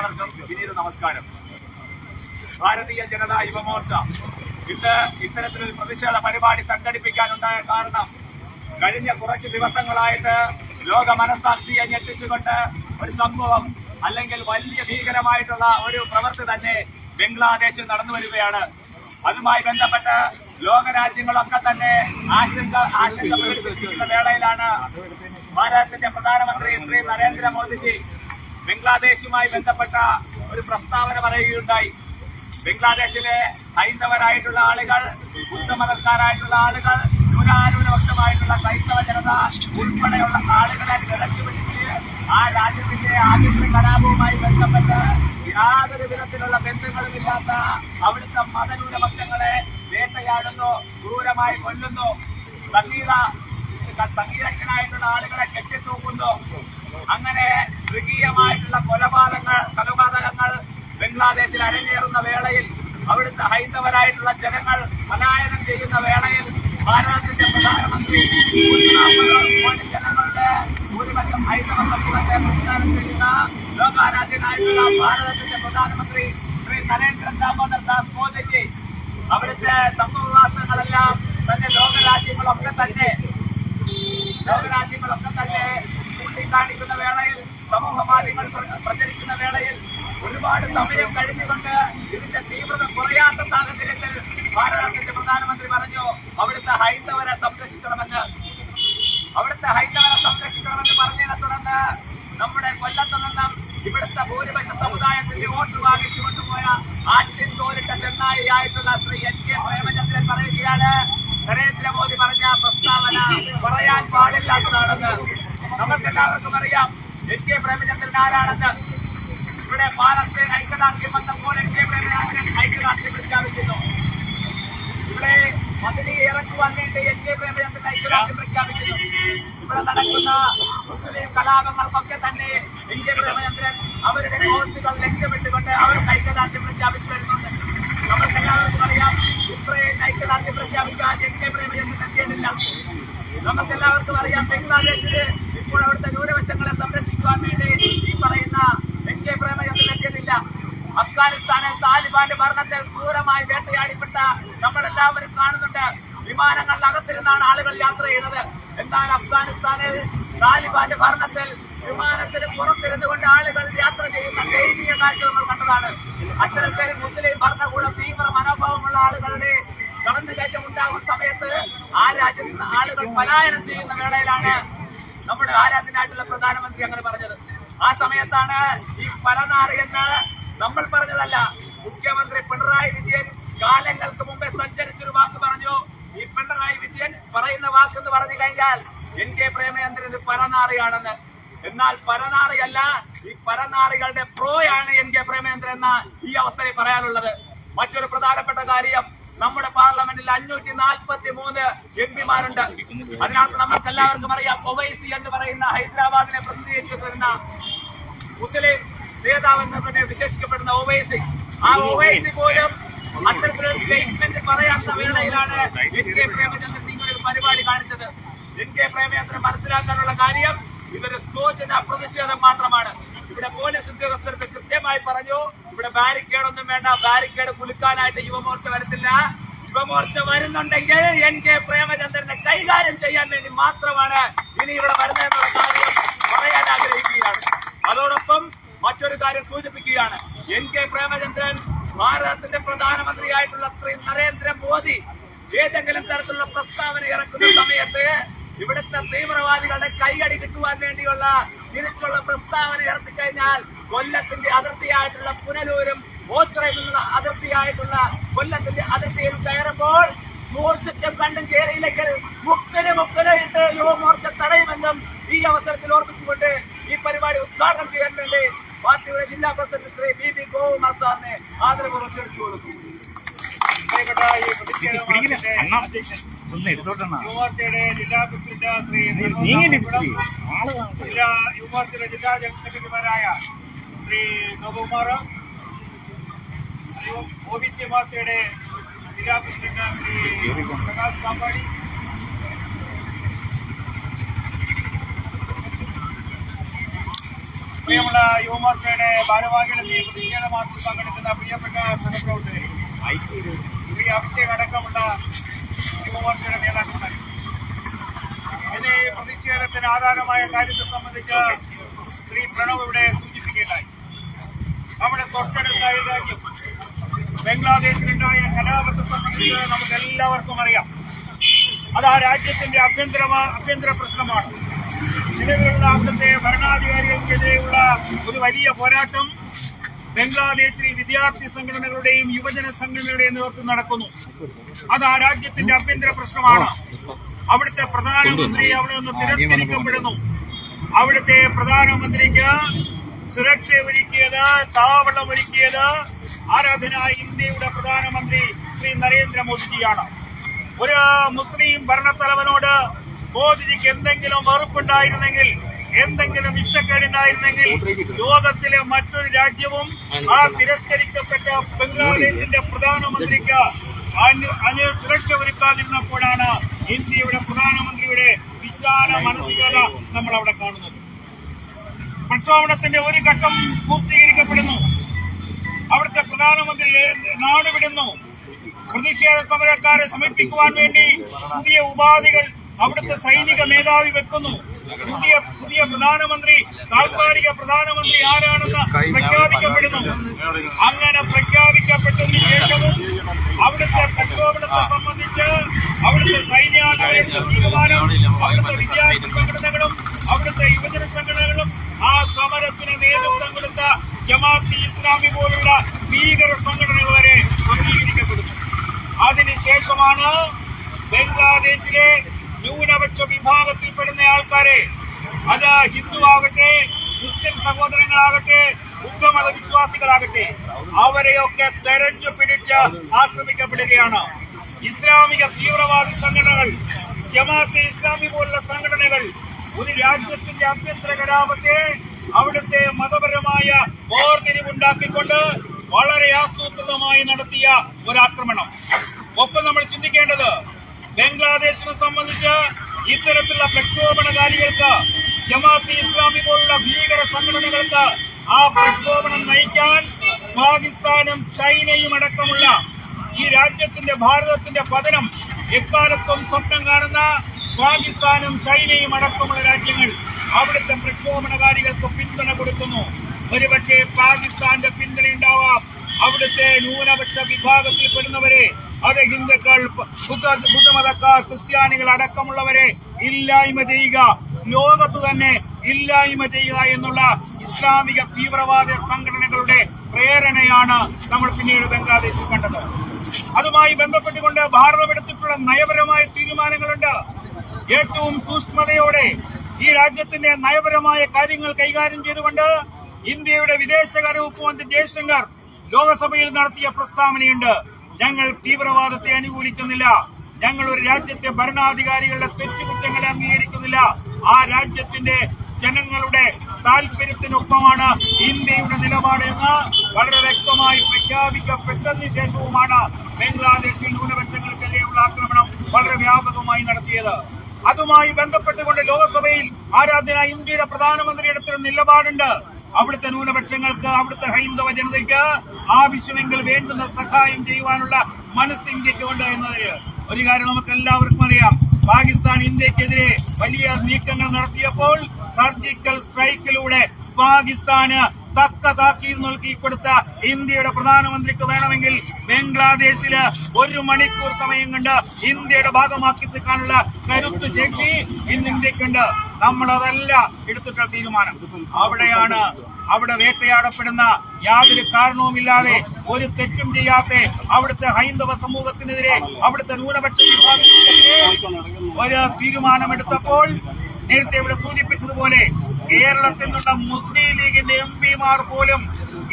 വിനീത നമസ്കാരം. ഭാരതീയ ജനതാ യുവമോർച്ച ഇന്ന് ഇത്തരത്തിലൊരു പ്രതിഷേധ പരിപാടി സംഘടിപ്പിക്കാനുണ്ടായ കാരണം കഴിഞ്ഞ കുറച്ച് ദിവസങ്ങളായിട്ട് ലോക മനസാക്ഷിയെ ഞെട്ടിച്ചുകൊണ്ട് ഒരു സംഭവം അല്ലെങ്കിൽ വലിയ ഭീകരമായിട്ടുള്ള ഒരു പ്രവൃത്തി തന്നെ ബംഗ്ലാദേശിൽ നടന്നു വരികയാണ്. അതുമായി ബന്ധപ്പെട്ട് ലോകരാജ്യങ്ങളൊക്കെ തന്നെ ആശങ്ക ആശങ്ക വേളയിലാണ് ഭാരതത്തിന്റെ പ്രധാനമന്ത്രി ശ്രീ നരേന്ദ്രമോദിജി ബംഗ്ലാദേശുമായി ബന്ധപ്പെട്ട ഒരു പ്രസ്താവന പറയുകയുണ്ടായി. ബംഗ്ലാദേശിലെ ഹൈന്ദവരായിട്ടുള്ള ആളുകൾ ബുദ്ധമതക്കാരായിട്ടുള്ള ആളുകൾ ന്യൂനാനുപക്ഷമായിട്ടുള്ള ക്രൈസ്തവ ജനത ഉൾപ്പെടെയുള്ള ആളുകളെ തിരഞ്ഞു പിടിച്ച് ആ രാജ്യത്തിന്റെ ആഭ്യന്തര കലാപവുമായി ബന്ധപ്പെട്ട് യാതൊരു വിധത്തിലുള്ള ബന്ധങ്ങളുമില്ലാത്ത അവിടുത്തെ മതന്യൂനപക്ഷങ്ങളെ വേട്ടയാടുന്നു ക്രൂരമായി കൊല്ലുന്നു സംഗീത സംഗീതജ്ഞനായിട്ടുള്ള ആളുകളെ കെട്ടിത്തൂക്കുന്നു. അങ്ങനെ മൃഗീയമായിട്ടുള്ള കൊലപാതകങ്ങൾ കൊലപാതകങ്ങൾ ബംഗ്ലാദേശിൽ അരങ്ങേറുന്ന വേളയിൽ അവിടുത്തെ ഹൈന്ദവരായിട്ടുള്ള ജനങ്ങൾ പലായനം ചെയ്യുന്ന വേളയിൽ ഭാരതത്തിന്റെ പ്രധാനമന്ത്രി ജനങ്ങളുടെ ഭൂരിപക്ഷം ഹൈന്ദവ സമൂഹത്തെ പ്രതിദാനം ചെയ്യുന്ന ലോകാരാധ്യനായിട്ടുള്ള ഭാരതത്തിന്റെ പ്രധാനമന്ത്രി ശ്രീ നരേന്ദ്ര ദാമോദർ ദാസ് മോദിജി. അവിടുത്തെ സംഭവവാസങ്ങളെല്ലാം തന്നെ ലോകരാജ്യങ്ങളൊക്കെ തന്നെ ലോകരാജ്യങ്ങളൊക്കെ തന്നെ ചൂണ്ടിക്കാണിക്കുന്ന വേളയിൽ സമൂഹ മാധ്യമങ്ങൾ പ്രചരിക്കുന്ന വേളയിൽ ഒരുപാട് സമയം കഴിഞ്ഞുകൊണ്ട് ഇതിന്റെ തീവ്രത കുറയാത്ത സാഹചര്യത്തിൽ ഭാരതത്തിന്റെ പ്രധാനമന്ത്രി പറഞ്ഞു അവിടുത്തെ ഹൈന്ദവരെ സംരക്ഷിക്കണമെന്ന്. അവിടുത്തെ ഹൈന്ദവരെ സംരക്ഷിക്കണമെന്ന് പറഞ്ഞതിനെ തുടർന്ന് നമ്മുടെ കൊല്ലത്ത് നിന്നും ഇവിടുത്തെ ഭൂരിപക്ഷ സമുദായത്തിന്റെ വോട്ട് വാങ്ങിച്ചു കൊണ്ടുപോയ ആറ്റിൻ തോലിട്ട ചെന്നായിയായിട്ടുള്ള ശ്രീ എൻ കെ പ്രേമചന്ദ്രൻ പറയുകയാണ് നരേന്ദ്രമോദി പറഞ്ഞ പ്രസ്താവന പറയാൻ പാടില്ലാത്തതാണെന്ന്. നമുക്കെല്ലാവർക്കും അറിയാം എൻ കെ പ്രേമചന്ദ്രൻ ആരാണെന്ന്. ഇവിടെ പാലത്ത് ഐക്യദാർഢ്യം വന്നപ്പോൾ എൻ കെ പ്രേമചന്ദ്രൻ ഐക്യദാർഢ്യം പ്രഖ്യാപിക്കുന്നു ഇവിടെ മതിലിയെ ഇറക്കുവാൻ വേണ്ടി എൻ കെ പ്രേമചന്ദ്രൻ ഐക്യദാർഢ്യം പ്രഖ്യാപിക്കുന്നു ഇവിടെ നടക്കുന്ന മുസ്ലിം കലാപങ്ങൾക്കൊക്കെ തന്നെ എൻ കെ പ്രേമചന്ദ്രൻ അവരുടെ കോഴ്സുകൾ ലക്ഷ്യമിട്ടുകൊണ്ട് അവർ ഐക്യദാർഢ്യം പ്രഖ്യാപിച്ചു വരുന്നുണ്ട് നമുക്കെല്ലാവർക്കും അറിയാം ഇസ്രയേൽ ഐക്യദാർഢ്യം പ്രഖ്യാപിക്കാൻ എൻ കെ പ്രേമചന്ദ്രൻ എത്തിയിട്ടില്ല നമുക്കെല്ലാവർക്കും അറിയാം ബംഗ്ലാദേശിൽ ഇപ്പോൾ അവിടുത്തെ ന്യൂനപക്ഷങ്ങളെ സംരക്ഷിക്കുവാൻ വേണ്ടി ഈ പറയുന്ന എൻ കെ പ്രേമചന്ദ്രൻ എത്തിയിട്ടില്ല. അഫ്ഗാനിസ്ഥാനിൽ താലിബാന്റെ ഭരണത്തിൽ ക്രൂരമായി വേട്ടയാടിപ്പെട്ട നമ്മളെല്ലാവരും കാണുന്നുണ്ട്. വിമാനങ്ങളിൽ അകത്തിരുന്നാണ് ആളുകൾ യാത്ര ചെയ്യുന്നത് എന്നാൽ അഫ്ഗാനിസ്ഥാനിൽ താലിബാന്റെ ഭരണത്തിൽ വിമാനത്തിന് പുറത്തിരുന്നു കൊണ്ട് ആളുകൾ യാത്ര ചെയ്യുന്ന ദൈനീയ കാഴ്ച നമ്മൾ കണ്ടതാണ്. അത്തരത്തിൽ മുസ്ലിം ഭരണകൂടം തീവ്ര മനോഭാവമുള്ള ആളുകളുടെ കടന്നുകയറ്റം ഉണ്ടാകുന്ന സമയത്ത് ആ രാജ്യത്ത് ആളുകൾ പലായനം ചെയ്യുന്ന വേളയിലാണ് നമ്മുടെ ആരാധനായിട്ടുള്ള പ്രധാനമന്ത്രി അങ്ങനെ പറഞ്ഞത്. ആ സമയത്താണ് ഈ പരനാറ് എന്ന് നമ്മൾ പറഞ്ഞതല്ല. മുഖ്യമന്ത്രി പിണറായി വിജയൻ കാലങ്ങൾക്ക് മുമ്പേ സഞ്ചരിച്ചൊരു വാക്ക് പറഞ്ഞു. ഈ പിണറായി വിജയൻ പറയുന്ന വാക്ക് എന്ന് പറഞ്ഞു കഴിഞ്ഞാൽ എൻ കെ പ്രേമചന്ദ്രൻ പരനാറിയാണെന്ന്. എന്നാൽ പരനാറിയല്ല ഈ പരനാറികളുടെ പ്രോയാണ് എൻ കെ പ്രേമചന്ദ്രൻ എന്ന ഈ അവസ്ഥയിൽ പറയാനുള്ളത്. മറ്റൊരു പ്രധാനപ്പെട്ട കാര്യം നമ്മുടെ പാർലമെന്റിൽ അഞ്ഞൂറ്റി നാൽപ്പത്തി മൂന്ന് എം പിമാരുണ്ട്. അതിനകത്ത് നമുക്ക് എല്ലാവർക്കും അറിയാം ഒവൈസി എന്ന് പറയുന്ന ഹൈദരാബാദിനെ പ്രതിനിധീകരിച്ചു വരുന്ന മുസ്ലിം നേതാവ് എന്ന് തന്നെ വിശേഷിക്കപ്പെടുന്ന ഒവൈസി. ആ ഒവൈസി പോലും അത്തരത്തിലൊരു സ്റ്റേറ്റ്മെന്റ് പറയാത്ത വേളയിലാണ് എൻ കെ പ്രേമചന്ദ്രൻ ഇങ്ങനൊരു പരിപാടി കാണിച്ചത്. എൻ കെ പ്രേമചന്ദ്രൻ മനസ്സിലാക്കാനുള്ള കാര്യം ഇതൊരു സൂചന പ്രതിഷേധം മാത്രമാണ്. ഇവിടെ പോലീസ് ഉദ്യോഗസ്ഥർക്ക് കൃത്യമായി പറഞ്ഞു ഇവിടെ ബാരിക്കേഡ് ഒന്നും വേണ്ട. ബാരിക്കേഡ് കുലുക്കാനായിട്ട് യുവമോർച്ച വരത്തില്ല. യുവമോർച്ച വരുന്നുണ്ടെങ്കിൽ എൻ കെ പ്രേമചന്ദ്രനെ കൈകാര്യം ചെയ്യാൻ വേണ്ടി മാത്രമാണ് ഇനി ഇവിടെ വരുന്നതെന്നുള്ള കാര്യം പറയാൻ ആഗ്രഹിക്കുകയാണ്. അതോടൊപ്പം മറ്റൊരു കാര്യം സൂചിപ്പിക്കുകയാണ്. എൻ കെ പ്രേമചന്ദ്രൻ ഭാരതത്തിന്റെ പ്രധാനമന്ത്രിയായിട്ടുള്ള ശ്രീ നരേന്ദ്രമോദി ഏതെങ്കിലും തരത്തിലുള്ള പ്രസ്താവന ഇറക്കുന്ന സമയത്ത് ഇവിടുത്തെ തീവ്രവാദികളുടെ കൈയടി കിട്ടുവാൻ വേണ്ടിയുള്ള തിരിച്ചുള്ള പ്രസ്താവന ഇറക്കി കഴിഞ്ഞാൽ കൊല്ലത്തിന്റെ അതിർത്തിയായിട്ടുള്ള പുനലൂരും ഓച്ചിറയിലുള്ള അതിർത്തിയായിട്ടുള്ള കൊല്ലത്തിന്റെ അതിർത്തിയിൽ കയറുമ്പോൾ സൂക്ഷിച്ചും കണ്ടും കയറിയില്ലെങ്കിൽ മുക്കന് മുക്കിന് ഇട്ട് യുവമോർച്ച തടയുമെന്നും ഈ അവസരത്തിൽ ഓർമ്മിച്ചുകൊണ്ട് ഈ പരിപാടി ഉദ്ഘാടനം ചെയ്യാൻ വേണ്ടി പാർട്ടിയുടെ ജില്ലാ president Shri B B Gokumar സാറിനെ ആദരപൂർവം ക്ഷണിച്ചു കൊടുക്കും യുവമോർച്ചയുടെ ജില്ലാ പ്രസിഡന്റ് ശ്രീ ജില്ലാ യുവമോർച്ചയുടെ ജില്ലാ ജനറൽ സെക്രട്ടറിമാരായ Shri Gopakumar O B C മോർച്ചയുടെ ജില്ലാ പ്രസിഡന്റ് ശ്രീ പ്രകാശ് പാമ്പാടി പ്രിയമുള്ള യുവമോർച്ചയുടെ ഭാരവാഹികളെത്തി പ്രതിഷേധ മാർച്ചിൽ പങ്കെടുക്കുന്ന പ്രിയപ്പെട്ട സഹപ്രവർത്തകരെ ശ്രീ അഭിഷേക് അടക്കമുള്ള യുവമോർച്ചയുടെ നേതാക്കന്മാർ ഇന്ന് ഈ പ്രതിഷേധത്തിന് ആധാരമായ കാര്യത്തെ സംബന്ധിച്ച് ശ്രീ പ്രണവ് ഇവിടെ സൂചിപ്പിക്കുകയുണ്ടായി. നമ്മുടെ തൊട്ടടുത്തായ രാജ്യം ബംഗ്ലാദേശിലുണ്ടായ കലാപത്തെ സംബന്ധിച്ച് നമുക്ക് എല്ലാവർക്കും അറിയാം. അത് ആ രാജ്യത്തിന്റെ അഭ്യന്തര അഭ്യന്തര പ്രശ്നമാണ്. നിലവിലുള്ള അവിടുത്തെ ഭരണാധികാരികൾക്കെതിരെയുള്ള ഒരു വലിയ പോരാട്ടം ബംഗ്ലാദേശിലെ വിദ്യാർത്ഥി സംഘടനകളുടെയും യുവജന സംഘടനകളുടെയും നേതൃത്വം നടക്കുന്നു. അത് ആ രാജ്യത്തിന്റെ ആഭ്യന്തര പ്രശ്നമാണ്. അവിടുത്തെ പ്രധാനമന്ത്രി അവിടെ നിന്ന് തിരസ്കരിക്കപ്പെടുന്നു. അവിടുത്തെ പ്രധാനമന്ത്രിക്ക് സുരക്ഷ ഒരുക്കിയത് താവളം ഒരുക്കിയത് ആരാധന ഇന്ത്യയുടെ പ്രധാനമന്ത്രി ശ്രീ നരേന്ദ്രമോദിജിയാണ്. ഒരു മുസ്ലിം ഭരണത്തലവനോട് മോദിജിക്ക് എന്തെങ്കിലും വെറുപ്പുണ്ടായിരുന്നെങ്കിൽ എന്തെങ്കിലും ഇഷ്ടക്കേടുണ്ടായിരുന്നെങ്കിൽ ലോകത്തിലെ മറ്റൊരു രാജ്യവും ആ തിരസ്കരിക്കപ്പെട്ട ബംഗ്ലാദേശിന്റെ പ്രധാനമന്ത്രിക്ക് സുരക്ഷ ഒരുക്കാതിരുന്നപ്പോഴാണ് ഇന്ത്യയുടെ പ്രധാനമന്ത്രിയുടെ വിശാല മനസ്സികത നമ്മൾ അവിടെ കാണുന്നത്. പ്രക്ഷോഭണത്തിന്റെ ഒരു ഘട്ടം പൂർത്തീകരിക്കപ്പെടുന്നു. അവിടുത്തെ പ്രധാനമന്ത്രി നാടുവിടുന്നു. പ്രതിഷേധ സമരക്കാരെ സമീപിക്കുവാൻ വേണ്ടി പുതിയ ഉപാധികൾ അവിടുത്തെ സൈനിക മേധാവി വെക്കുന്നു. പുതിയ പുതിയ പ്രധാനമന്ത്രി താൽക്കാലിക പ്രധാനമന്ത്രി ആരാണെന്ന് പ്രഖ്യാപിക്കപ്പെടുന്നു. അങ്ങനെ പ്രഖ്യാപിക്കപ്പെട്ടതിന് ശേഷവും അവിടുത്തെ പ്രക്ഷോഭത്തെ സംബന്ധിച്ച് അവിടുത്തെ തീരുമാനം അവിടുത്തെ വിദ്യാർത്ഥി സംഘടനകളും അവിടുത്തെ യുവജന സംഘടനകളും ആ സമരത്തിന് നേതൃത്വം കൊടുത്ത ജമാഅത്ത് ഇസ്ലാമി പോലുള്ള ഭീകര സംഘടനകൾ വരെ അംഗീകരിക്കപ്പെടുന്നു. അതിനുശേഷമാണ് ബംഗ്ലാദേശിലെ ന്യൂനപക്ഷ വിഭാഗത്തിൽപ്പെടുന്ന ആൾക്കാരെ. അത് ഹിന്ദു ആകട്ടെ ക്രിസ്ത്യൻ സഹോദരങ്ങളാകട്ടെ ബുദ്ധമത വിശ്വാസികളാകട്ടെ അവരെയൊക്കെ തെരഞ്ഞു പിടിച്ച് ആക്രമിക്കപ്പെടുകയാണ്. ഇസ്ലാമിക തീവ്രവാദി സംഘടനകൾ ജമാഅത്തെ ഇസ്ലാമി പോലുള്ള സംഘടനകൾ ഒരു രാജ്യത്തിന്റെ ആഭ്യന്തര കലാപത്തെ അവിടുത്തെ മതപരമായ വേർതിരിവുണ്ടാക്കിക്കൊണ്ട് വളരെ ആസൂത്രിതമായി നടത്തിയ ഒരാക്രമണം. ഒപ്പം നമ്മൾ ചിന്തിക്കേണ്ടത് ബംഗ്ലാദേശിനെ സംബന്ധിച്ച് ഇത്തരത്തിലുള്ള പ്രക്ഷോഭണകാരികൾക്ക് ജമാഅത്ത് ഇസ്ലാമി പോലുള്ള ഭീകര സംഘടനകൾക്ക് ആ പ്രക്ഷോഭണം നയിക്കാൻ പാകിസ്ഥാനും ചൈനയും അടക്കമുള്ള ഈ രാജ്യത്തിന്റെ ഭാരതത്തിന്റെ പതനം എക്കാലത്തും സ്വപ്നം കാണുന്ന പാകിസ്ഥാനും ചൈനയും അടക്കമുള്ള രാജ്യങ്ങൾ അവിടുത്തെ പ്രക്ഷോഭണകാരികൾക്ക് പിന്തുണ കൊടുക്കുന്നു. ഒരുപക്ഷെ പാകിസ്ഥാന്റെ പിന്തുണ ഉണ്ടാവാം അവിടുത്തെ ന്യൂനപക്ഷ വിഭാഗത്തിൽപ്പെടുന്നവരെ അത് ഹിന്ദുക്കൾ ബുദ്ധ ബുദ്ധമതക്കാർ ക്രിസ്ത്യാനികൾ അടക്കമുള്ളവരെ ഇല്ലായ്മ ചെയ്യുക. ലോകത്ത് തന്നെ ഇല്ലായ്മ ചെയ്യുക എന്നുള്ള ഇസ്ലാമിക തീവ്രവാദ സംഘടനകളുടെ പ്രേരണയാണ് നമ്മൾ പിന്നീട് ബംഗ്ലാദേശിൽ കണ്ടത്. അതുമായി ബന്ധപ്പെട്ടുകൊണ്ട് ഭാരതമെടുത്തിട്ടുള്ള നയപരമായ തീരുമാനങ്ങളുണ്ട്. ഏറ്റവും സൂക്ഷ്മതയോടെ ഈ രാജ്യത്തിന്റെ നയപരമായ കാര്യങ്ങൾ കൈകാര്യം ചെയ്തുകൊണ്ട് ഇന്ത്യയുടെ വിദേശകാര്യ വകുപ്പ് മന്ത്രി ജയശങ്കർ ലോകസഭയിൽ നടത്തിയ പ്രസ്താവനയുണ്ട്. ഞങ്ങൾ തീവ്രവാദത്തെ അനുകൂലിക്കുന്നില്ല. ഞങ്ങൾ ഒരു രാജ്യത്തെ ഭരണാധികാരികളുടെ തെറ്റുകുറ്റങ്ങളെ അംഗീകരിക്കുന്നില്ല. ആ രാജ്യത്തിന്റെ ജനങ്ങളുടെ താല്പര്യത്തിനൊപ്പമാണ് ഇന്ത്യയുടെ നിലപാട് എന്ന് വളരെ വ്യക്തമായി പ്രഖ്യാപിക്കപ്പെട്ടതിന് ശേഷവുമാണ് ബംഗ്ലാദേശിൽ ന്യൂനപക്ഷങ്ങൾക്കെതിരെയുള്ള ആക്രമണം വളരെ വ്യാപകമായി നടത്തിയത്. അതുമായി ബന്ധപ്പെട്ടുകൊണ്ട് ലോകസഭയിൽ ആരാധന ഇന്ത്യയുടെ പ്രധാനമന്ത്രിയുടെ നിലപാടുണ്ട്. അവിടുത്തെ ന്യൂനപക്ഷങ്ങൾക്ക് അവിടുത്തെ ഹൈന്ദവ ജനതയ്ക്ക് ആവശ്യമെങ്കിൽ വേണ്ടുന്ന സഹായം ചെയ്യുവാനുള്ള മനസ്സ് ഇന്ത്യയ്ക്ക് ഉണ്ട് എന്നതിന് ഒരു കാര്യം നമുക്ക് എല്ലാവർക്കും അറിയാം. പാകിസ്ഥാൻ ഇന്ത്യക്കെതിരെ വലിയ നീക്കങ്ങൾ നടത്തിയപ്പോൾ സർജിക്കൽ സ്ട്രൈക്കിലൂടെ പാകിസ്ഥാന് തക്ക താക്കീത് നൽകി കൊടുത്ത ഇന്ത്യയുടെ പ്രധാനമന്ത്രിക്ക് വേണമെങ്കിൽ ബംഗ്ലാദേശിൽ ഒരു മണിക്കൂർ സമയം കണ്ട് ഇന്ത്യയുടെ ഭാഗമാക്കി തീർക്കാനുള്ള കരുത്തു ശേഷി ഇന്ന് ഇന്ത്യക്കുണ്ട് നമ്മൾ അതല്ല എടുത്തിട്ടുള്ള തീരുമാനം. അവിടെയാണ് അവിടെ വേട്ടയാടപ്പെടുന്ന യാതൊരു കാരണവുമില്ലാതെ ഒരു തെറ്റും ചെയ്യാത്ത അവിടുത്തെ ഹൈന്ദവ സമൂഹത്തിനെതിരെ അവിടുത്തെ ന്യൂനപക്ഷ വിഭാഗത്തിനെതിരെ ഒരു തീരുമാനമെടുത്തപ്പോൾ നേരത്തെ ഇവിടെ സൂചിപ്പിച്ചതുപോലെ കേരളത്തിൽ നിന്നുള്ള മുസ്ലിം ലീഗിന്റെ എം പിമാർ പോലും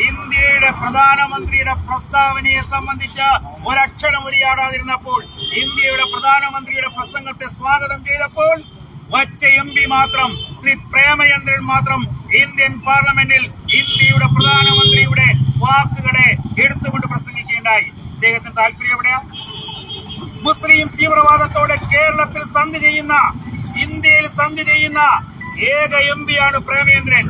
ഇന്ത്യയുടെ പ്രധാനമന്ത്രിയുടെ പ്രസ്താവനയെ സംബന്ധിച്ച് ഒരക്ഷരം ഉരിയാടാതിരുന്നപ്പോൾ ഇന്ത്യയുടെ പ്രധാനമന്ത്രിയുടെ പ്രസംഗത്തെ സ്വാഗതം ചെയ്തപ്പോൾ ഒറ്റ എം പി മാത്രം ശ്രീ പ്രേമചന്ദ്രൻ മാത്രം ഇന്ത്യൻ പാർലമെന്റിൽ ഇന്ത്യയുടെ പ്രധാനമന്ത്രിയുടെ വാക്കുകളെ എടുത്തുകൊണ്ട് പ്രസംഗിക്കുകയുണ്ടായി. അദ്ദേഹത്തിന് താല്പര്യം എവിടെയാ? മുസ്ലിം തീവ്രവാദത്തോടെ കേരളത്തിൽ സന്ധി ചെയ്യുന്ന ഇന്ത്യയിൽ സന്ധി ചെയ്യുന്ന ഏക എം പിയാണ് പ്രേമേന്ദ്രൻ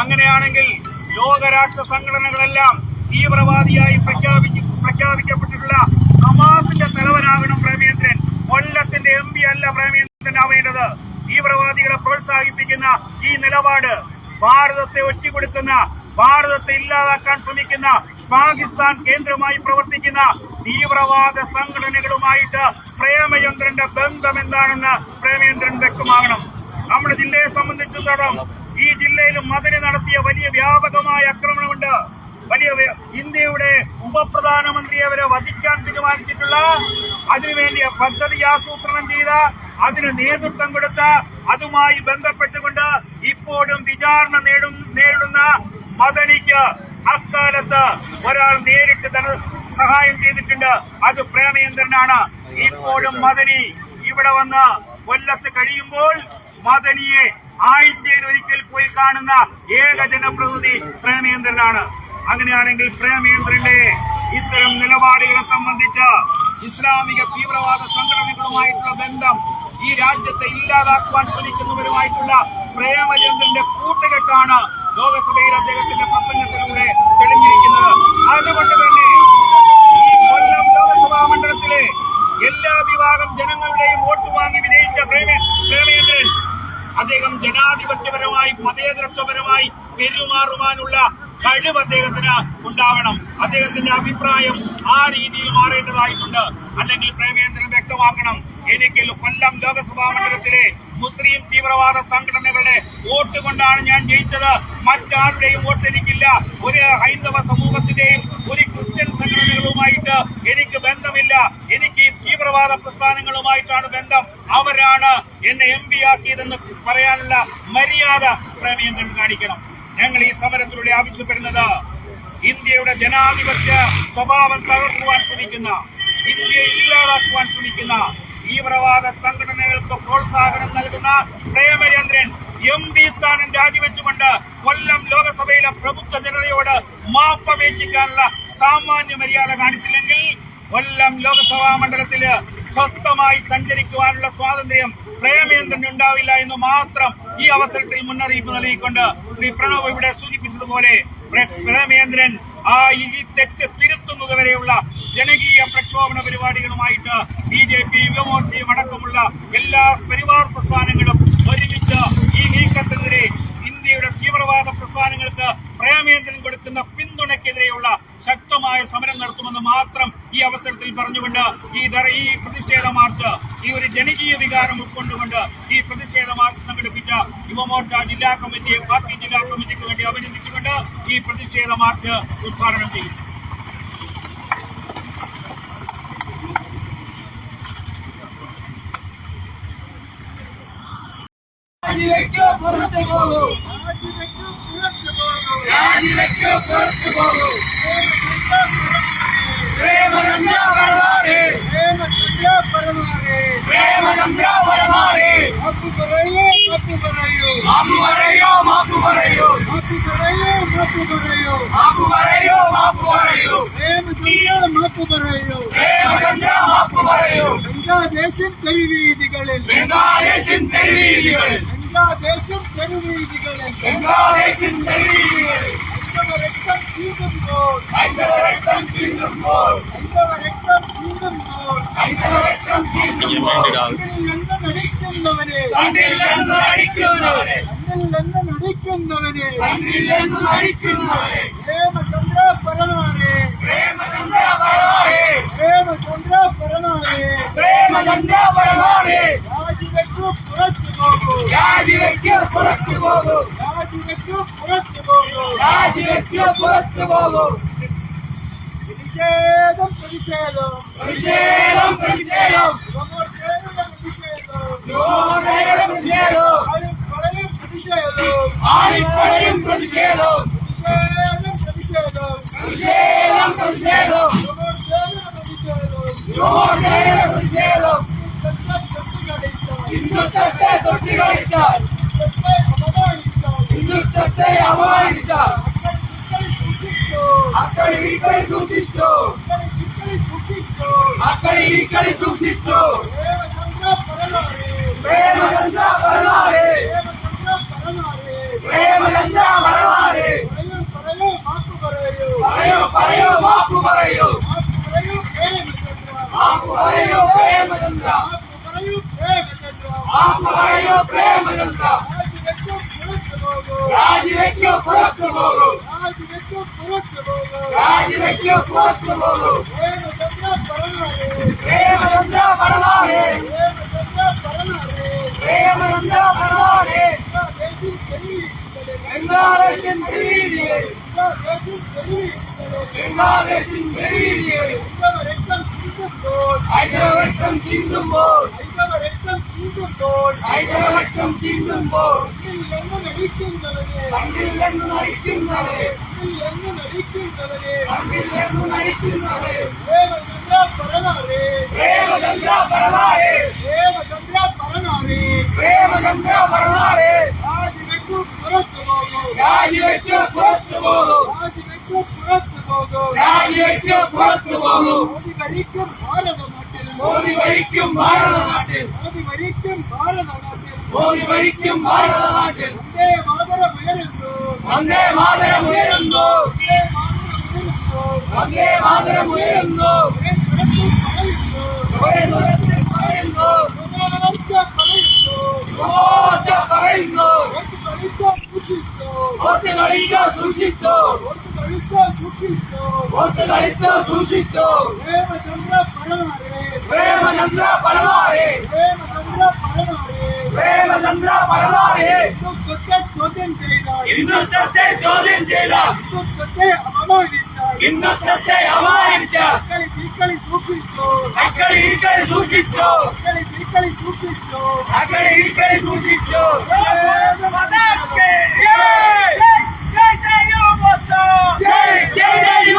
അങ്ങനെയാണെങ്കിൽ ലോകരാഷ്ട്ര സംഘടനകളെല്ലാം തീവ്രവാദിയായി പ്രഖ്യാപിച്ച് പ്രഖ്യാപിക്കപ്പെട്ടിട്ടുള്ള ഹമാസിന്റെ തലവനാകണം പ്രേമേന്ദ്രൻ കൊല്ലത്തിന്റെ എം പി അല്ല പ്രേമേന്ദ്രൻ ആവേണ്ടത്. തീവ്രവാദികളെ പ്രോത്സാഹിപ്പിക്കുന്ന ഈ നിലപാട് ഭാരതത്തെ ഒറ്റിക്കൊടുക്കുന്ന ഭാരതത്തെ ഇല്ലാതാക്കാൻ ശ്രമിക്കുന്ന പാകിസ്ഥാൻ കേന്ദ്രമായി പ്രവർത്തിക്കുന്ന തീവ്രവാദ സംഘടനകളുമായിട്ട് പ്രേമചന്ദ്രന്റെ ബന്ധം എന്താണെന്ന് പ്രേമേന്ദ്രൻ വ്യക്തമാകണം. നമ്മുടെ ജില്ലയെ സംബന്ധിച്ചിടത്തോളം ഈ ജില്ലയിൽ മതിന് നടത്തിയ വലിയ വ്യാപകമായ ആക്രമണമുണ്ട്. വലിയ ഇന്ത്യയുടെ ഉപപ്രധാനമന്ത്രിയെ വരെ വധിക്കാൻ തീരുമാനിച്ചിട്ടുള്ള അതിനുവേണ്ടി പദ്ധതി ആസൂത്രണം ചെയ്ത അതിന് നേതൃത്വം കൊടുത്ത അതുമായി ബന്ധപ്പെട്ടുകൊണ്ട് ഇപ്പോഴും വിചാരണ നേടും നേരിടുന്ന മദനിക്ക് അക്കാലത്ത് ഒരാൾ നേരിട്ട് തന്നെ സഹായം ചെയ്തിട്ടുണ്ട്. അത് പ്രേമചന്ദ്രനാണ് ഇപ്പോഴും മദനി ഇവിടെ വന്ന് കൊല്ലത്ത് കഴിയുമ്പോൾ മദനിയെ ആഴ്ചയിൽ ഒരിക്കൽ പോയി കാണുന്ന ഏക ജനപ്രതിനിധി പ്രേമേന്ദ്രനാണ്. അങ്ങനെയാണെങ്കിൽ പ്രേമേന്ദ്രന്റെ ഇത്തരം നിലപാടുകളെ സംബന്ധിച്ച് ഇസ്ലാമിക തീവ്രവാദ സംഘടനകളുമായിട്ടുള്ള ബന്ധം ഈ രാജ്യത്തെ ഇല്ലാതാക്കുവാൻ ശ്രമിക്കുന്നവരുമായിട്ടുള്ള പ്രേമചന്ദ്രന്റെ കൂട്ടുകെട്ടാണ് ലോകസഭയിൽ അദ്ദേഹത്തിന്റെ പ്രസംഗത്തിലൂടെ തെളിഞ്ഞിരിക്കുന്നത് അതുകൊണ്ട് തന്നെ ഈ കൊല്ലം ലോകസഭാ മണ്ഡലത്തിലെ എല്ലാ വിഭാഗം ജനങ്ങളുടെയും വോട്ട് വാങ്ങി വിജയിച്ച പ്രേമ- പ്രേമേന്ദ്രൻ അദ്ദേഹം ജനാധിപത്യപരമായി മതേതരത്വപരമായി പെരുമാറുവാനുള്ള കഴിവ് അദ്ദേഹത്തിന് ഉണ്ടാവണം. അദ്ദേഹത്തിന്റെ അഭിപ്രായം ആ രീതിയിൽ മാറേണ്ടതായിട്ടുണ്ട്. അല്ലെങ്കിൽ പ്രേമേന്ദ്രൻ വ്യക്തമാക്കണം എനിക്ക് കൊല്ലം ലോകസഭാ മണ്ഡലത്തിലെ മുസ്ലിം തീവ്രവാദ സംഘടനകളുടെ വോട്ട് കൊണ്ടാണ് ഞാൻ ജയിച്ചത്. മറ്റാരുടെയും വോട്ട് എനിക്കില്ല ഒരു ഹൈന്ദവ സമൂഹത്തിന്റെയും ഒരു ക്രിസ്ത്യൻ സംഘടനകളുമായിട്ട് എനിക്ക് ബന്ധമില്ല. എനിക്ക് ഈ തീവ്രവാദ പ്രസ്ഥാനങ്ങളുമായിട്ടാണ് ബന്ധം. അവരാണ് എന്നെ എം പി ആക്കിയതെന്ന് പറയാനുള്ള മര്യാദ പ്രേമേന്ദ്രൻ കാണിക്കണം ഞങ്ങൾ ഈ സമരത്തിലൂടെ ആവശ്യപ്പെടുന്നത് ഇന്ത്യയുടെ ജനാധിപത്യ സ്വഭാവം തകർക്കുവാൻ ശ്രമിക്കുന്ന ഇന്ത്യയെ ഇല്ലാതാക്കുവാൻ ശ്രമിക്കുന്ന തീവ്രവാദ സംഘടനകൾക്ക് പ്രോത്സാഹനം നൽകുന്ന പ്രേമചന്ദ്രൻ എം പി സ്ഥാനം രാജിവെച്ചുകൊണ്ട് കൊല്ലം ലോകസഭയിലെ പ്രമുഖ ജനതയോട് മാപ്പപേക്ഷിക്കാനുള്ള സാമാന്യ മര്യാദ കാണിച്ചില്ലെങ്കിൽ കൊല്ലം ലോകസഭാ മണ്ഡലത്തിൽ സ്വസ്ഥമായി സഞ്ചരിക്കുവാനുള്ള സ്വാതന്ത്ര്യം പ്രേമേന്ദ്രന് ഉണ്ടാവില്ല എന്ന് മാത്രം ഈ അവസരത്തിൽ മുന്നറിയിപ്പ് നൽകിക്കൊണ്ട് ശ്രീ പ്രണവ് ഇവിടെ സൂചിപ്പിച്ചതുപോലെ പ്രേമേന്ദ്രൻ ആ ഈ തെറ്റ് തിരുത്തുന്നത് വരെയുള്ള ജനകീയ പ്രക്ഷോഭണ പരിപാടികളുമായിട്ട് ബി ജെ പി യുവമോർച്ചയും അടക്കമുള്ള എല്ലാ പരിവാർ പ്രസ്ഥാനങ്ങളും ഒരുമിച്ച് ഈ നീക്കത്തിനെതിരെ തീവ്രവാദ പ്രസ്ഥാനങ്ങൾക്ക് പ്രേമേന്ദ്രൻ കൊടുക്കുന്ന പിന്തുണയ്ക്കെതിരെയുള്ള ശക്തമായ സമരം നടത്തുമെന്ന് മാത്രം ഈ അവസരത്തിൽ പറഞ്ഞുകൊണ്ട് ഈ ഈ പ്രതിഷേധ മാർച്ച് ഈ ഒരു ജനകീയ വികാരം ഉൾക്കൊണ്ടുകൊണ്ട് ഈ പ്രതിഷേധ മാർച്ച് സംഘടിപ്പിച്ച യുവമോർച്ച ജില്ലാ കമ്മിറ്റിയെ പാർട്ടി ജില്ലാ കമ്മിറ്റിക്ക് വേണ്ടി അഭിനന്ദിച്ചുകൊണ്ട് ഈ പ്രതിഷേധ മാർച്ച് ഉദ്ഘാടനം ചെയ്യും. രാജിവെക്കോ പുറത്തു പോകൂ. രാജിവെക്കോ പുറത്തു പോകൂ. പ്രേമചന്ദ്ര പരമാരെ പ്രേമചന്ദ്ര പരമാരെ മാപ്പ് പറയൂ മാപ്പ് പറയൂ. മാപ്പ് പറയൂ മാപ്പ് പറയൂ. പ്രേമചന്ദ്ര മാപ്പ് പറയൂ. ബംഗ്ലാദേശിൻ തെരുവീതികളിൽ. ബംഗ്ലാദേശിൻ തെരുവീതികളിൽ. ബംഗ്ലാദേശിൻ തെരുവീതികളിൽ ബംഗ്ലാദേശിൻ തെരുവീതികളിൽ ഹൈന്ദവ രക്തം ചീന്തുമ്പോൾ ഹൈന്ദവ രക്തം ചീന്തുമ്പോൾ ഹൈന്ദവ രക്തം ചീന്തുമ്പോൾ ഹൈന്ദവ രക്തം ചീന്തുമ്പോൾ കണ്ണിൽ നിന്ന് നടിക്കുന്നവനെ കണ്ണിൽ നിന്ന് അടിക്കുന്നവരെ കണ്ണിൽ നിന്ന് നടിക്കുന്നവനെ കണ്ണിൽ നിന്ന് അടിക്കുന്നവരെ പ്രേമചന്ദ്ര പരമാരെ പ്രേമചന്ദ്ര പരമാരെ പ്രേമചന്ദ്ര പരമാരെ പ്രേമചന്ദ്ര പരമാരെ രാജിവെക്കു പുറത്തു പോകൂ രാജിവെക്ക് പുറത്തു പോകൂ രാജിവെക്കു പുറത്തു പോകൂ. രാജിവെക്ക് പുറത്തു പോകൂ. പ്രതിഷേധം പ്രതിഷേധം. പ്രതിഷേധം പ്രതിഷേധം. യുവമോർച്ചയുടെ പ്രതിഷേധം. യുവമോർച്ചയുടെ പ്രതിഷേധം. ആളിപ്പടയും പ്രതിഷേധം. ആളിപ്പടയും പ്രതിഷേധം പ്രതിഷേധം പ്രതിഷേധം പ്രതിഷേധം പ്രതിഷേധം യുവമോർച്ചയുടെ യുവമോർച്ചയുടെ പ്രതിഷേധം പ്രതിഷേധം ഹിന്ദുത്വത്തെ തൊട്ടുകളിച്ചാൽ ഹിന്ദുത്വത്തെ തൊട്ടികളിച്ചാൽ ഹിന്ദുത്വത്തെ അപമാനിച്ചാൽ ഹിന്ദുത്വത്തെ അക്കളി ഇക്കളി സൂക്ഷിച്ചു സൂക്ഷിച്ചു അക്കളി ഇക്കളി അക്കളി ഇക്കളി സൂക്ഷിച്ചു സൂക്ഷിച്ചു പ്രേമചന്ദ്ര പരമാരെ പ്രേമചന്ദ്ര പരമാരെ പ്രേമചന്ദ്ര പ്രേമചന്ദ്ര വരവാരെ പറയൂ പറയൂ മാപ്പ് പറയൂ മാപ്പ് പറയൂ പ്രേമചന്ദ്ര മാപ്പ് പറയൂ പ്രേമചന്ദ്ര രാജിവെക്കൂ പുറത്തു പോകൂ രാജിവെക്കൂ പുറത്തു പോകൂ പ്രേമചന്ദ്ര വരവാരെ പ്രേമചന്ദ്ര വരവാരെ ബംഗ്ലാദേശിൻ തെരുവീതിയെ ബംഗ്ലാദേശിൻ തെരുവീതിയെ ഹൈദരാബാദം ചീന്തുമ്പോൾ ഹൈദരാബാദം ചീന്തുമ്പോൾ കണ്ടിൽ നിന്ന് നടിക്കുന്നവരെ കണ്ടിൽ നിന്ന് നടിക്കുന്നവരെ പ്രേമചന്ദ്ര പരമാരെ പ്രേമചന്ദ്ര പരമാരെ രാജിവെച്ച് പുറത്തു പോകൂ രാജിവെച്ച് പുറത്തു പോകൂ ഭരിക്കും ഭാരതനാട്ടിൽ മോദി ഭരിക്കും ഭാരത നാട്ടിൽ മോദി ഭരിക്കും ഭാരതനാട്ടിൽ. മോദി ഭരിക്കും ഭാരത നാട്ടിൽ വന്ദേ മാതരം ഉയരുന്നു. വന്ദേ മാതരം ഉയരുന്നു. വന്ദേ മാതരം ഉയരുന്നു. പറയുന്നു. വോട്ട് കളിച്ച സൂക്ഷിച്ചു. വോട്ട് കളിച്ച സൂക്ഷിച്ചു. വോട്ട് കളിച്ച സൂക്ഷിച്ചു. സൂക്ഷിച്ചു പ്രേമചന്ദ്ര പരമാരെ പ്രേമചന്ദ്ര പരമാരെ പ്രേമചന്ദ്ര പരമാരെ പ്രേമചന്ദ്ര പരമാരെ ഹിന്ദുത്വത്തെ ചോദ്യം ചെയ്ത ഹിന്ദുത്വത്തെ ചോദ്യം ചെയ്ത ഹിന്ദുത്വത്തെ അപമാനിച്ച ഹിന്ദുത്വത്തെ അപമാനിച്ച കളി തീക്കളി സൂക്ഷിച്ചു അക്കളി ഇക്കളി സൂക്ഷിച്ചു കളി തീക്കളി സൂക്ഷിച്ചു അക്കളി ഇക്കളി സൂക്ഷിച്ചു ജയ് ജയ് ജയ്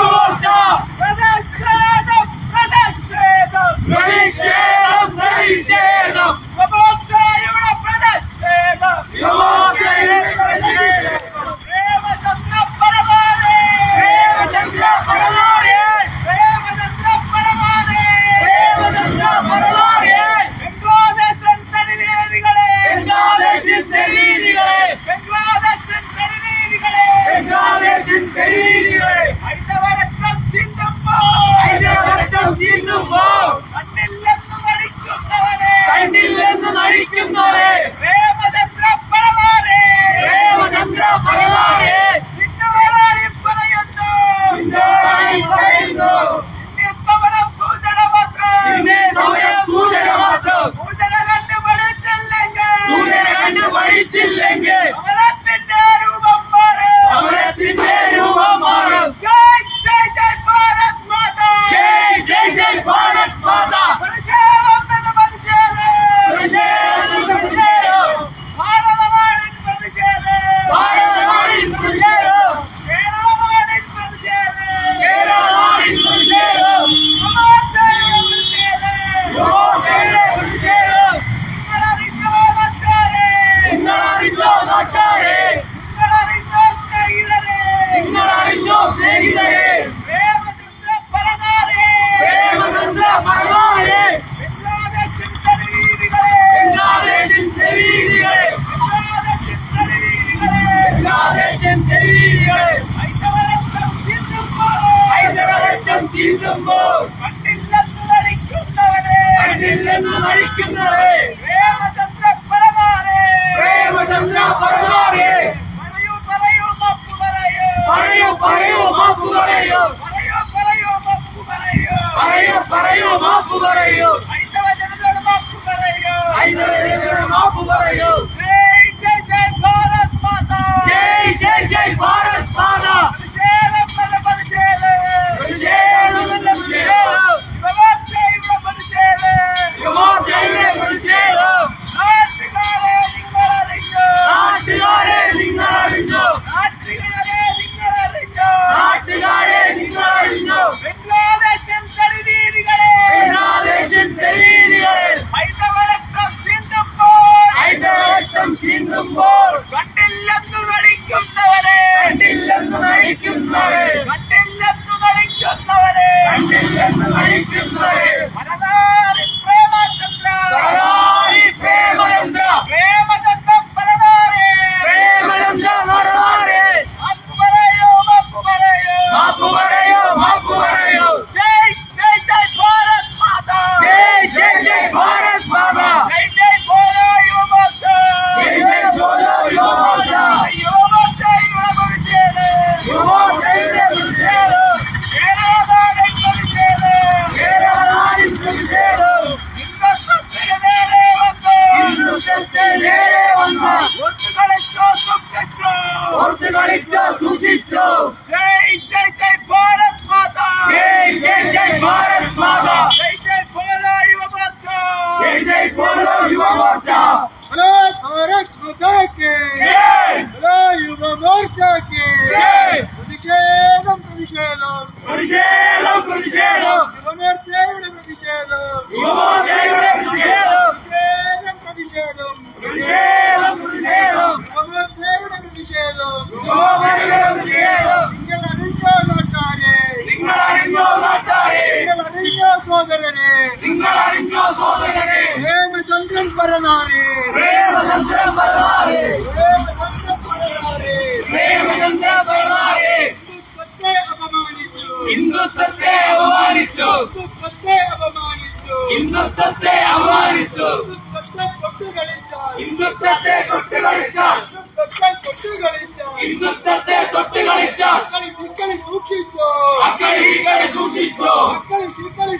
കണ്ടില്ലെന്ന്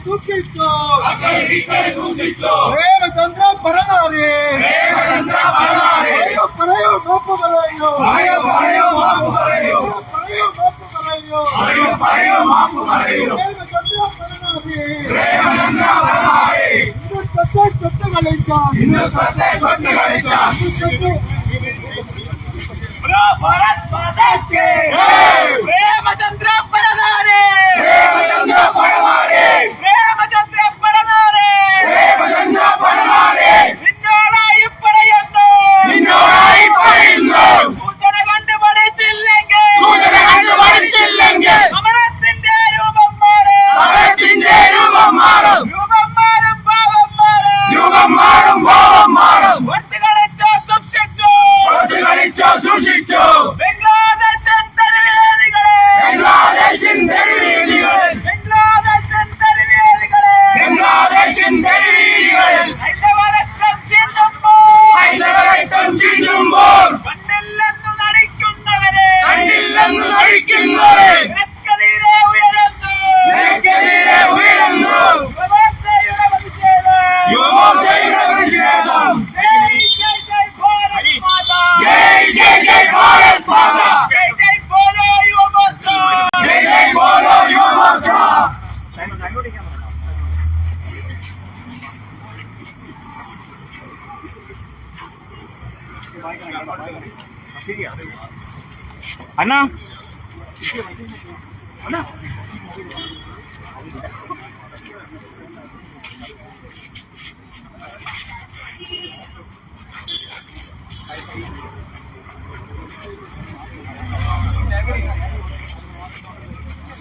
ಸೂಚಿಸಿತ್ತು ರೇಮಚಂದ್ರ ಪರನಾರಿ ಪರೆಯೋ ಗೋಪು ಬರೆಯೋ ಪರೆಯೋ ಮಾಪು ಬರೆಯೋ ರೇಮಚಂದ್ರ ಪರನಾರಿ ಇನ್ನು ಸತ್ತೆ ಕೊಟ್ಟಗಳಿಸ ಇನ್ನು ಸತ್ತೆ ಕೊಟ್ಟಗಳಿಸ ಭಾರತ್ ಮಾತಾ ಕೆ ರೇಮಚಂದ್ರ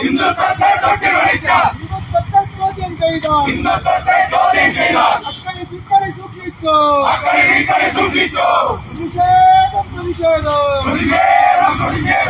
ഹിന്ദുത്വത്തെ തൊട്ടികളിച്ച ഹിന്ദുത്വത്തെ ചോദ്യം ചെയ്ത ഹിന്ദുത്വത്തെ ചോദ്യം ചെയ്ത അക്കളി തിക്കളി സൂക്ഷിച്ചു അക്കളി തിക്കളി സൂക്ഷിച്ചു പ്രതിഷേധം പ്രതിഷേധം പ്രതിഷേധം പ്രതിഷേധം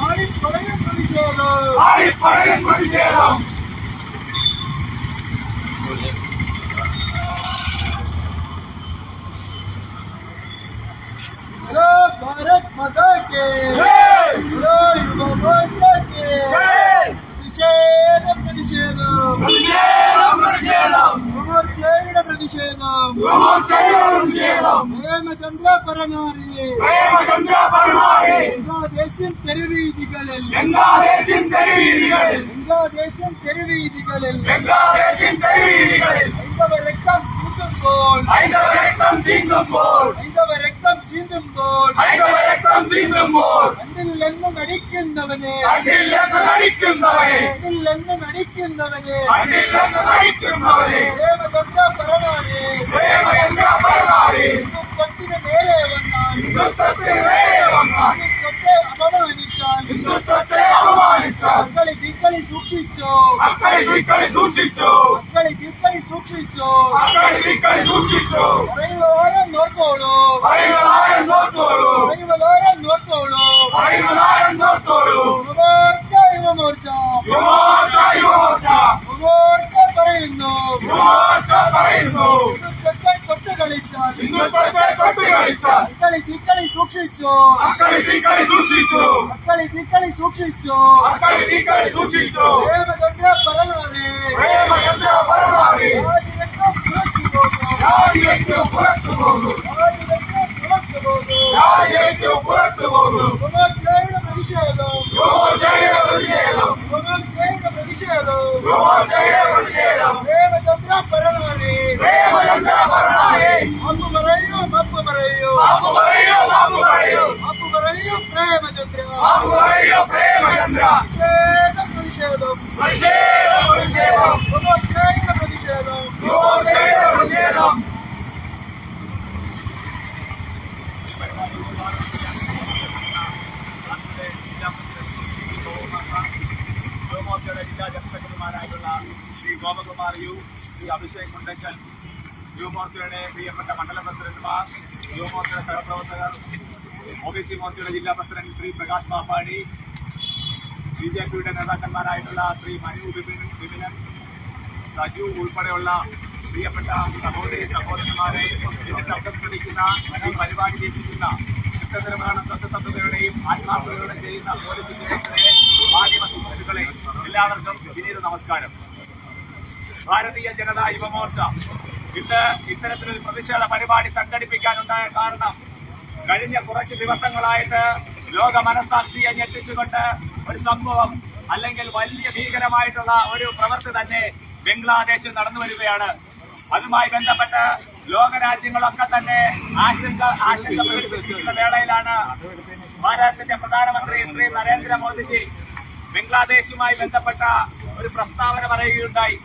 ஆடிப்படையின் பிரதிஷேதம் भारत माता के युवा मोर्चा के പ്രതിഷേധം പ്രതിഷേധം പ്രതിഷേധം പ്രതിഷേധം വിമോർച്ചയുടെ പ്രതിഷേധം വിമോർച്ചയുടെ പ്രതിഷേധം പ്രേമചന്ദ്ര പരനാരി எங்காதேசம் தெருவீதிகளில் எங்காதேசம் தெருவீதிகளில் எங்காதேசம் தெருவீதிகளில் எங்காதேசம் தெருவீதிகளில் ஐந்தவ ரத்தம் சீந்தும் போல் ஐந்தவ ரத்தம் சீந்தும் போல் ஐந்தவ ரத்தம் நடிக்கின்றவனே நடிக்கின்றவனே நடிக்கின்றவனே அன்றில் எங்கும் நடிக்கின்றவனே நேரே வந்து മക്കളി തീക്കളി സൂക്ഷിച്ചോ അക്കളി തീക്കളി സൂക്ഷിച്ചോ മക്കളി തീക്കളി സൂക്ഷിച്ചോ അക്കളി തീക്കളി സൂക്ഷിച്ചോ പറയുവതാരം നോർത്തോളൂ പറയുന്നതാരം നോത്തോളൂ പറയുവതാരം നോർത്തോളൂ പറയുന്നതാരം നോത്തോളൂ യുവമോർച്ച യുവമോർച്ച യുവമോർച്ച യുവമോർച്ച. യുവമോർച്ച പറയുന്നു. യുവമോർച്ച പറയുന്നു. ഹിന്ദുത്വത്തെ തൊട്ട് കളിച്ചാൽ ഹിന്ദുത്വത്തെ തൊട്ട് കളിച്ചാൽ മക്കളി തീക്കളി സൂക്ഷിച്ചോ അക്കളി തീക്കളി സൂക്ഷിച്ചു മക്കളി തീക്കളി സൂക്ഷിച്ചോ അക്കളി തീക്കളി സൂക്ഷിച്ചു ദേവചന്ദ്ര പറവാനെ പ്രേമയന്ത്ര പരമാരി രാജിരത്നം പുറത്തു പോകും രാജിവെച്ചു പുറത്തു പോകും രാജിരത്നം പുറത്തു പോകും രാജിവെച്ചു പുറത്തു പോകും യുവമോർച്ചയുടെ പ്രതിഷേധം യുവമോർച്ചയുടെ പ്രതിഷേധം യുവമോർച്ചയുടെ പ്രതിഷേധം യുവമോർച്ചയുടെ പ്രതിഷേധം ദേവചന്ദ്ര പറവാനെ പ്രേമയന്ത്ര പരമാരി മാപ്പ് പറയൂ മാപ്പ് പറയൂ മാപ്പ് പറയൂ മാപ്പ് പറയൂ മാപ്പ് പറയൂ പ്രേമചന്ദ്ര മാപ്പ് പറയൂ പ്രേമയന്ത്ര പ്രതിഷേധം പ്രതിഷേധം പ്രതിഷേധം പ്രതിഷേധം യുവമോർച്ചയുടെ പ്രതിഷേധം യുവമോർച്ചയുടെ പ്രതിഷേധം യുവമോർച്ചയുടെ ജില്ലാ ജനറൽ സെക്രട്ടറിമാരായിട്ടുള്ള ശ്രീ ഗോപകുമാർ യു ശ്രീ അഭിഷേക് മുണ്ടക്കൽ യുവമോർച്ചയുടെ പ്രിയപ്പെട്ട മണ്ഡലം പ്രസിഡന്റുമാർ യുവമോർച്ചയുടെ സഹപ്രവർത്തകർ ഒ ബി സി മോർച്ചയുടെ ജില്ലാ president Shri Prakash Pappadi B J പിയുടെ നേതാക്കന്മാരായിട്ടുള്ള ശ്രീ മനു വിപിൻ വിപിനൻ സജു ഉൾപ്പെടെയുള്ള പ്രിയപ്പെട്ട സഹോദരി സഹോദരന്മാരെ എന്റെ ശബ്ദം ശ്രമിക്കുന്ന ഈ പരിപാടി വീക്ഷിക്കുന്ന ചിത്രനിർമ്മാണം സത്യസന്ധതയുടെയും ആത്മാർത്ഥതയോടെ ചെയ്യുന്ന പോലീസ് ഉദ്യോഗസ്ഥരെ മാധ്യമ സുഹൃത്തുക്കളെ എല്ലാവർക്കും വിനീത നമസ്കാരം. ഭാരതീയ ജനതാ യുവമോർച്ച. ഇന്ന് ഇത്തരത്തിലൊരു പ്രതിഷേധ പരിപാടി സംഘടിപ്പിക്കാനുണ്ടായ കാരണം കഴിഞ്ഞ കുറച്ച് ദിവസങ്ങളായിട്ട് ലോക മനസാക്ഷിയെ ഞെട്ടിച്ചുകൊണ്ട് ഒരു സംഭവം അല്ലെങ്കിൽ വലിയ ഭീകരമായിട്ടുള്ള ഒരു പ്രവൃത്തി തന്നെ ബംഗ്ലാദേശിൽ നടന്നു വരികയാണ്. അതുമായി ബന്ധപ്പെട്ട് ലോകരാജ്യങ്ങളൊക്കെ തന്നെ ആശങ്ക ആശങ്ക പ്രകടിപ്പിച്ചിരിക്കുന്ന വേളയിലാണ് ഭാരതത്തിന്റെ പ്രധാനമന്ത്രി ശ്രീ നരേന്ദ്രമോദിജി ബംഗ്ലാദേശുമായി ബന്ധപ്പെട്ട ഒരു പ്രസ്താവന പറയുകയുണ്ടായി.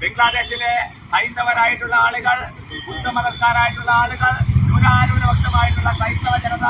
ബംഗ്ലാദേശിലെ ഹൈന്ദവരായിട്ടുള്ള ആളുകൾ ബുദ്ധമതക്കാരായിട്ടുള്ള ആളുകൾ ന്യൂനാനുപക്ഷമായിട്ടുള്ള ക്രൈസ്തവ ജനത